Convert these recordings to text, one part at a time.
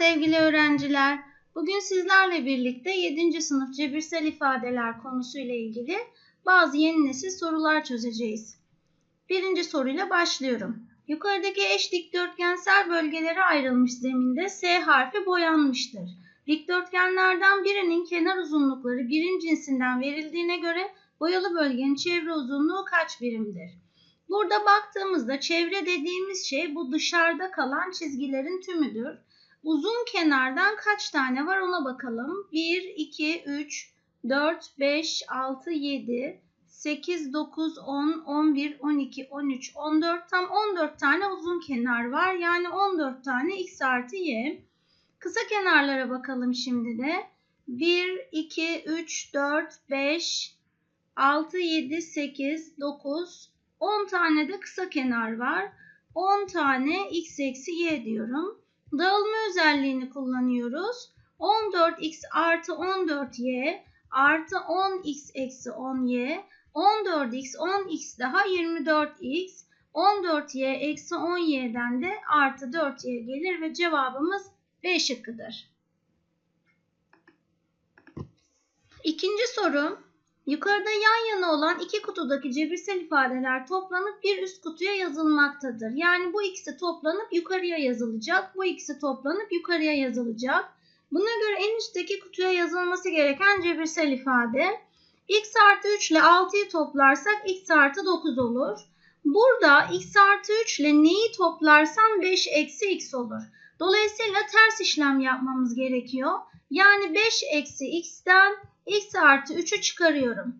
sevgili öğrenciler. Bugün sizlerle birlikte 7. sınıf cebirsel ifadeler konusuyla ilgili bazı yeni nesil sorular çözeceğiz. Birinci soruyla başlıyorum. Yukarıdaki eş dikdörtgensel bölgelere ayrılmış zeminde S harfi boyanmıştır. Dikdörtgenlerden birinin kenar uzunlukları birim cinsinden verildiğine göre boyalı bölgenin çevre uzunluğu kaç birimdir? Burada baktığımızda çevre dediğimiz şey bu dışarıda kalan çizgilerin tümüdür. Uzun kenardan kaç tane var ona bakalım. 1, 2, 3, 4, 5, 6, 7, 8, 9, 10, 11, 12, 13, 14 tam 14 tane uzun kenar var. Yani 14 tane x artı y. Kısa kenarlara bakalım şimdi de. 1, 2, 3, 4, 5, 6, 7, 8, 9, 10 tane de kısa kenar var. 10 tane x eksi y diyorum. Dağılma özelliğini kullanıyoruz. 14x artı 14y artı 10x eksi 10y 14x 10x daha 24x 14y eksi 10y'den de artı 4y gelir ve cevabımız B şıkkıdır. İkinci soru. Yukarıda yan yana olan iki kutudaki cebirsel ifadeler toplanıp bir üst kutuya yazılmaktadır. Yani bu ikisi toplanıp yukarıya yazılacak. Bu ikisi toplanıp yukarıya yazılacak. Buna göre en üstteki kutuya yazılması gereken cebirsel ifade. x artı 3 ile 6'yı toplarsak x artı 9 olur. Burada x artı 3 ile neyi toplarsam 5 eksi x olur. Dolayısıyla ters işlem yapmamız gerekiyor. Yani 5 eksi x'ten x artı 3'ü çıkarıyorum.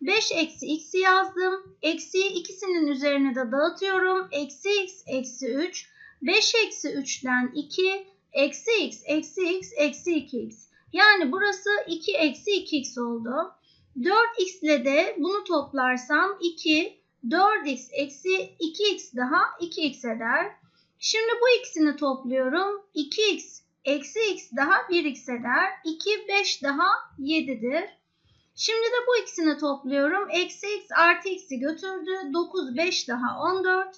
5 eksi x'i yazdım. Eksiyi ikisinin üzerine de dağıtıyorum. Eksi x eksi 3. 5 eksi 3'ten 2. Eksi x eksi x eksi 2x. Yani burası 2 eksi 2x oldu. 4x ile de bunu toplarsam 2. 4x eksi 2x daha 2x eder. Şimdi bu ikisini topluyorum. 2x Eksi x daha 1x eder. 2, 5 daha 7'dir. Şimdi de bu ikisini topluyorum. Eksi x artı x'i götürdü. 9, 5 daha 14.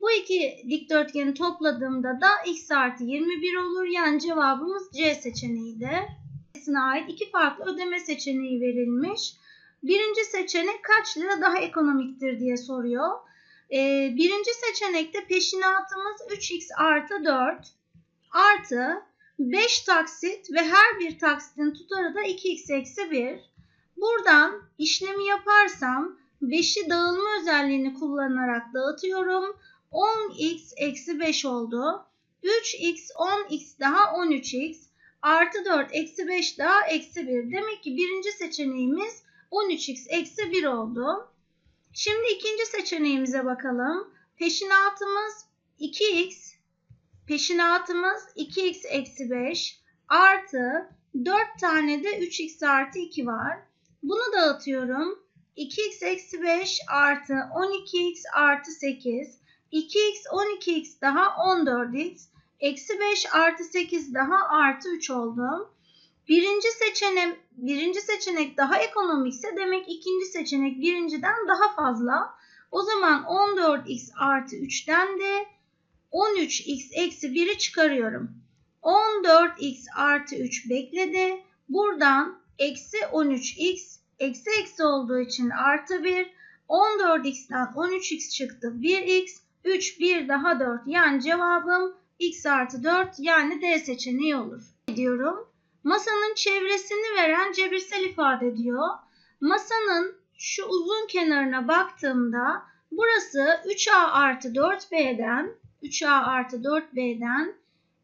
Bu iki dikdörtgeni topladığımda da x artı 21 olur. Yani cevabımız C seçeneğidir. Ait iki farklı ödeme seçeneği verilmiş. Birinci seçenek kaç lira daha ekonomiktir diye soruyor. Ee, birinci seçenekte peşinatımız 3x artı 4 artı 5 taksit ve her bir taksitin tutarı da 2x eksi 1. Buradan işlemi yaparsam 5'i dağılma özelliğini kullanarak dağıtıyorum. 10x eksi 5 oldu. 3x 10x daha 13x artı 4 eksi 5 daha eksi 1. Demek ki birinci seçeneğimiz 13x eksi 1 oldu. Şimdi ikinci seçeneğimize bakalım. Peşinatımız 2x Peşinatımız 2x eksi 5 artı 4 tane de 3x artı 2 var. Bunu dağıtıyorum. 2x eksi 5 artı 12x artı 8. 2x 12x daha 14x. Eksi 5 artı 8 daha artı 3 oldu. Birinci seçenek, birinci seçenek daha ekonomikse demek ikinci seçenek birinciden daha fazla. O zaman 14x artı 3'ten de 13x eksi 1'i çıkarıyorum. 14x artı 3 bekledi. Buradan eksi 13x eksi eksi olduğu için artı 1. 14x'ten 13x çıktı 1x. 3 1 daha 4 yani cevabım x artı 4 yani D seçeneği olur. Diyorum. Masanın çevresini veren cebirsel ifade diyor. Masanın şu uzun kenarına baktığımda burası 3a artı 4b'den 3A artı 4B'den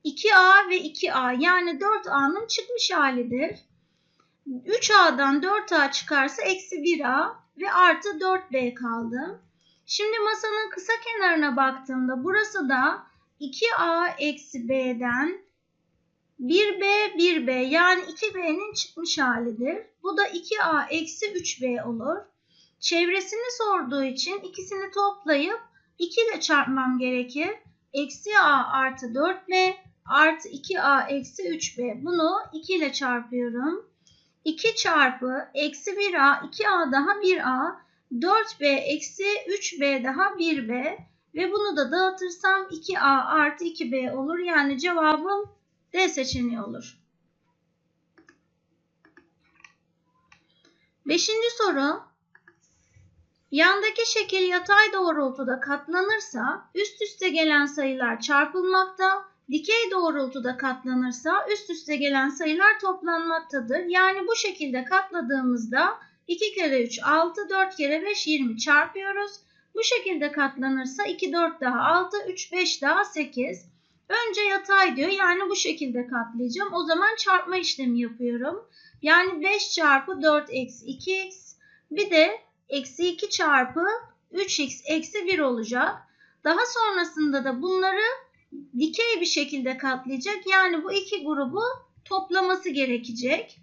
2A ve 2A yani 4A'nın çıkmış halidir. 3A'dan 4A çıkarsa eksi 1A ve artı 4B kaldı. Şimdi masanın kısa kenarına baktığımda burası da 2A eksi B'den 1B 1B yani 2B'nin çıkmış halidir. Bu da 2A eksi 3B olur. Çevresini sorduğu için ikisini toplayıp 2 ile çarpmam gerekir. Eksi a artı 4b artı 2a eksi 3b. Bunu 2 ile çarpıyorum. 2 çarpı eksi 1a 2a daha 1a 4b eksi 3b daha 1b ve bunu da dağıtırsam 2a artı 2b olur. Yani cevabım D seçeneği olur. Beşinci soru. Yandaki şekil yatay doğrultuda katlanırsa üst üste gelen sayılar çarpılmakta, dikey doğrultuda katlanırsa üst üste gelen sayılar toplanmaktadır. Yani bu şekilde katladığımızda 2 kere 3 6, 4 kere 5 20 çarpıyoruz. Bu şekilde katlanırsa 2 4 daha 6, 3 5 daha 8. Önce yatay diyor yani bu şekilde katlayacağım. O zaman çarpma işlemi yapıyorum. Yani 5 çarpı 4 eksi 2x bir de eksi 2 çarpı 3x eksi 1 olacak. Daha sonrasında da bunları dikey bir şekilde katlayacak. Yani bu iki grubu toplaması gerekecek.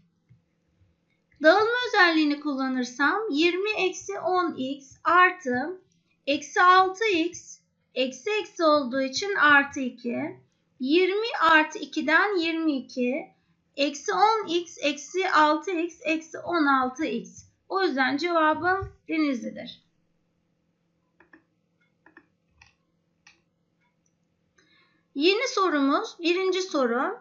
Dağılma özelliğini kullanırsam 20 eksi 10x artı eksi 6x eksi eksi olduğu için artı 2. 20 artı 2'den 22. Eksi 10x eksi 6x eksi 16x. O yüzden cevabım Denizli'dir. Yeni sorumuz birinci soru.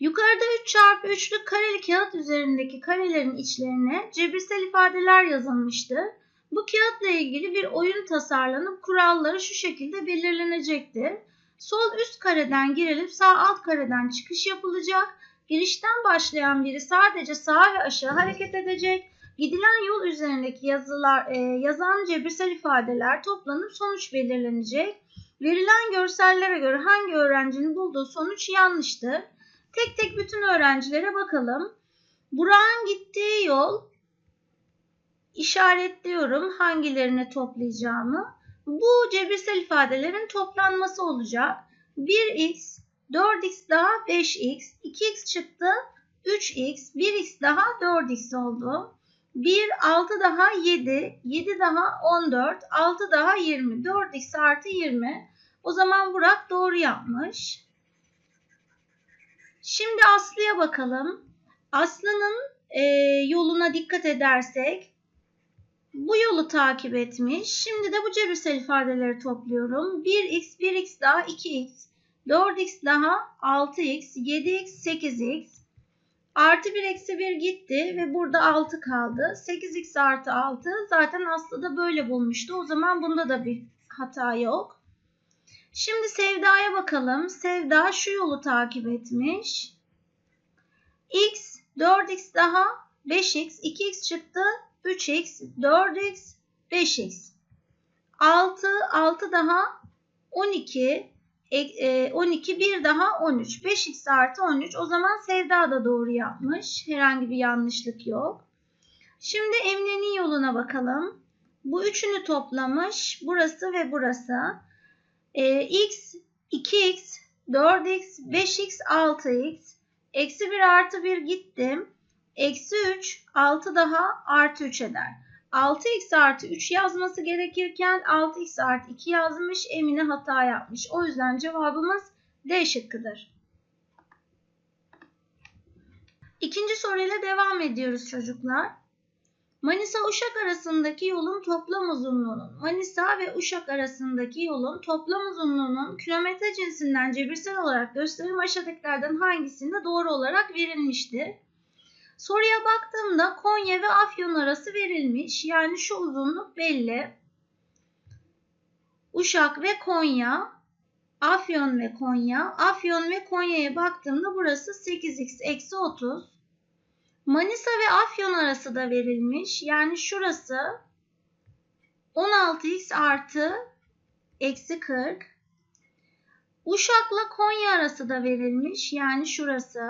Yukarıda 3 çarpı 3'lük kareli kağıt üzerindeki karelerin içlerine cebirsel ifadeler yazılmıştır. Bu kağıtla ilgili bir oyun tasarlanıp kuralları şu şekilde belirlenecektir. Sol üst kareden girilip sağ alt kareden çıkış yapılacak. Girişten başlayan biri sadece sağa ve aşağı hareket edecek. Gidilen yol üzerindeki yazılar, e, yazan cebirsel ifadeler toplanıp sonuç belirlenecek. Verilen görsellere göre hangi öğrencinin bulduğu sonuç yanlıştır? Tek tek bütün öğrencilere bakalım. Burak'ın gittiği yol işaretliyorum hangilerini toplayacağımı. Bu cebirsel ifadelerin toplanması olacak. 1x, 4x daha 5x, 2x çıktı 3x, 1x daha 4x oldu. 1, 6 daha 7, 7 daha 14, 6 daha 20, 4x artı 20. O zaman Burak doğru yapmış. Şimdi Aslı'ya bakalım. Aslı'nın e, yoluna dikkat edersek bu yolu takip etmiş. Şimdi de bu cebirsel ifadeleri topluyorum. 1x, 1x daha 2x, 4x daha 6x, 7x, 8x. Artı 1 eksi 1 gitti ve burada 6 kaldı. 8x artı 6 zaten Aslı da böyle bulmuştu. O zaman bunda da bir hata yok. Şimdi Sevda'ya bakalım. Sevda şu yolu takip etmiş. X, 4x daha 5x, 2x çıktı. 3x, 4x, 5x. 6, 6 daha 12, 12, 1 daha 13. 5x artı 13. O zaman Sevda da doğru yapmış. Herhangi bir yanlışlık yok. Şimdi Emine'nin yoluna bakalım. Bu üçünü toplamış. Burası ve burası. Ee, x, 2x, 4x, 5x, 6x. Eksi 1 artı 1 gittim. Eksi 3, 6 daha artı 3 eder. 6x artı 3 yazması gerekirken 6x artı 2 yazmış. Emine hata yapmış. O yüzden cevabımız D şıkkıdır. İkinci soruyla devam ediyoruz çocuklar. Manisa Uşak arasındaki yolun toplam uzunluğunun Manisa ve Uşak arasındaki yolun toplam uzunluğunun kilometre cinsinden cebirsel olarak gösterim aşağıdakilerden hangisinde doğru olarak verilmiştir? Soruya baktığımda Konya ve Afyon arası verilmiş. Yani şu uzunluk belli. Uşak ve Konya, Afyon ve Konya. Afyon ve Konya'ya baktığımda burası 8x eksi 30. Manisa ve Afyon arası da verilmiş. Yani şurası 16x artı eksi 40. Uşak'la Konya arası da verilmiş. Yani şurası.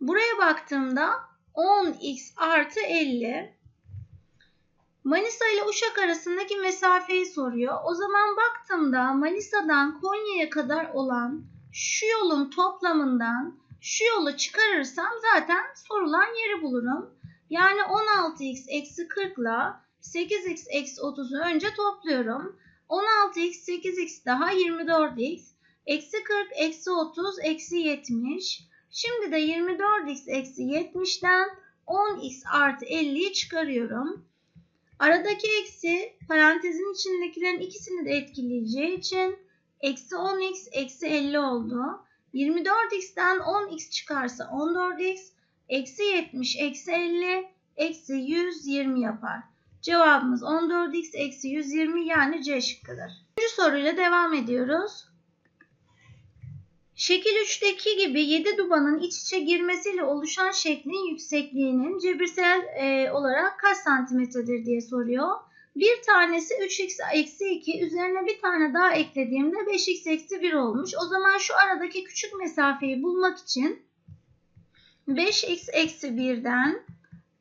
Buraya baktığımda 10x artı 50. Manisa ile Uşak arasındaki mesafeyi soruyor. O zaman baktığımda Manisa'dan Konya'ya kadar olan şu yolun toplamından şu yolu çıkarırsam zaten sorulan yeri bulurum. Yani 16x eksi 40 ile 8x eksi 30'u önce topluyorum. 16x 8x daha 24x. Eksi 40 eksi 30 eksi 70. Şimdi de 24x eksi 70'den 10x artı 50'yi çıkarıyorum. Aradaki eksi parantezin içindekilerin ikisini de etkileyeceği için eksi 10x eksi 50 oldu. 24x'ten 10x çıkarsa 14x, eksi 70, eksi 50, eksi 120 yapar. Cevabımız 14x eksi 120 yani C şıkkıdır. Üçüncü soruyla devam ediyoruz. Şekil 3'teki gibi 7 dubanın iç içe girmesiyle oluşan şeklin yüksekliğinin cebirsel e, olarak kaç santimetredir diye soruyor. Bir tanesi 3x eksi 2 üzerine bir tane daha eklediğimde 5x eksi 1 olmuş. O zaman şu aradaki küçük mesafeyi bulmak için 5x eksi 1'den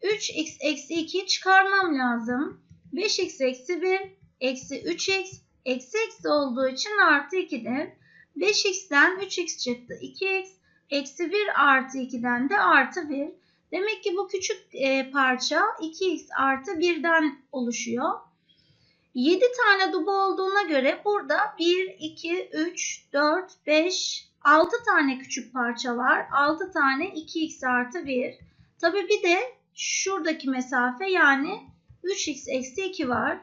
3x eksi 2'yi çıkarmam lazım. 5x eksi 1 eksi 3x eksi eksi olduğu için artı 2'dir. 5x'ten 3x çıktı 2x eksi 1 artı 2'den de artı 1. Demek ki bu küçük e, parça 2x artı 1'den oluşuyor. 7 tane duba olduğuna göre burada 1, 2, 3, 4, 5, 6 tane küçük parça var. 6 tane 2x artı 1. Tabi bir de şuradaki mesafe yani 3x eksi 2 var.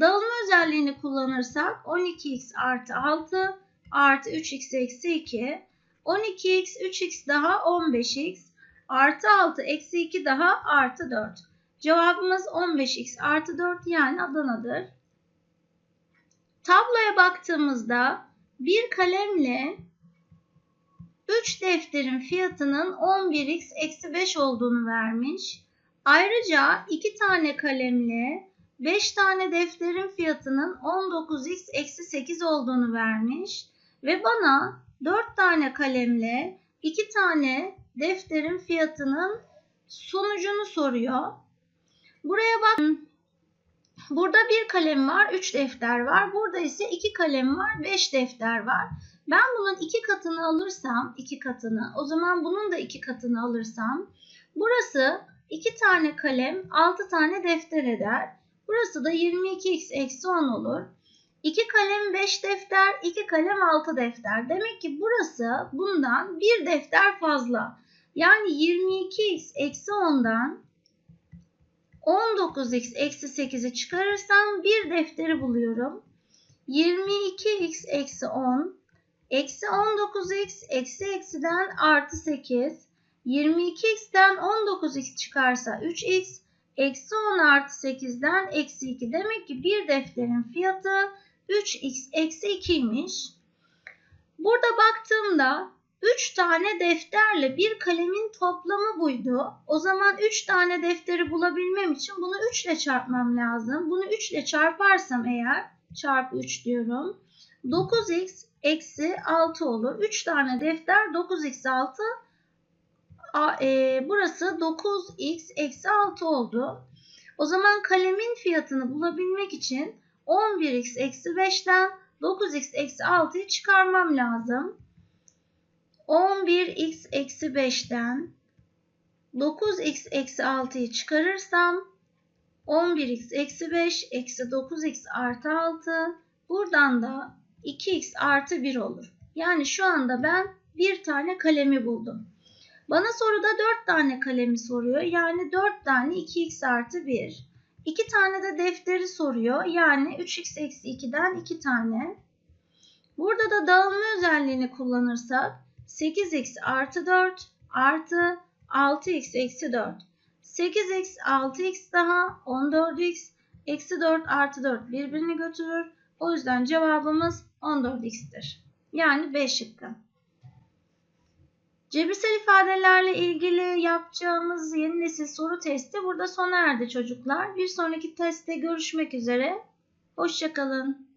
Dağılma özelliğini kullanırsak 12x artı 6 artı 3x eksi 2. 12x 3x daha 15x artı 6 eksi 2 daha artı 4. Cevabımız 15x artı 4 yani Adana'dır. Tabloya baktığımızda bir kalemle 3 defterin fiyatının 11x eksi 5 olduğunu vermiş. Ayrıca 2 tane kalemle 5 tane defterin fiyatının 19x eksi 8 olduğunu vermiş. Ve bana 4 tane kalemle 2 tane defterin fiyatının sonucunu soruyor. Buraya bak. Burada bir kalem var, 3 defter var. Burada ise 2 kalem var, 5 defter var. Ben bunun 2 katını alırsam, 2 katını, o zaman bunun da 2 katını alırsam, burası 2 tane kalem, 6 tane defter eder. Burası da 22x eksi 10 olur. 2 kalem 5 defter, 2 kalem 6 defter. Demek ki burası bundan bir defter fazla. Yani 22x eksi 10'dan 19x eksi 8'i çıkarırsam bir defteri buluyorum. 22x eksi 10 eksi 19x eksi eksiden artı 8 22x'ten 19x çıkarsa 3x eksi 10 artı 8'den eksi 2 demek ki bir defterin fiyatı 3x eksi 2'ymiş. Burada baktığımda 3 tane defterle bir kalemin toplamı buydu. O zaman 3 tane defteri bulabilmem için bunu 3 ile çarpmam lazım. Bunu 3 ile çarparsam eğer çarpı 3 diyorum. 9x eksi 6 olur. 3 tane defter 9x 6 e, burası 9x eksi 6 oldu. O zaman kalemin fiyatını bulabilmek için 11x eksi 5'ten 9x eksi 6'yı çıkarmam lazım. 11x eksi 5'ten 9x eksi 6'yı çıkarırsam 11x eksi 5 eksi 9x artı 6 buradan da 2x artı 1 olur. Yani şu anda ben bir tane kalemi buldum. Bana soruda 4 tane kalemi soruyor. Yani 4 tane 2x artı 1. 2 tane de defteri soruyor. Yani 3x eksi 2'den 2 tane. Burada da dağılma özelliğini kullanırsak 8x artı 4 artı 6x eksi 4. 8x 6x daha 14x eksi 4 artı 4 birbirini götürür. O yüzden cevabımız 14x'tir. Yani B şıkkı. Cebirsel ifadelerle ilgili yapacağımız yeni nesil soru testi burada sona erdi çocuklar. Bir sonraki testte görüşmek üzere. Hoşçakalın.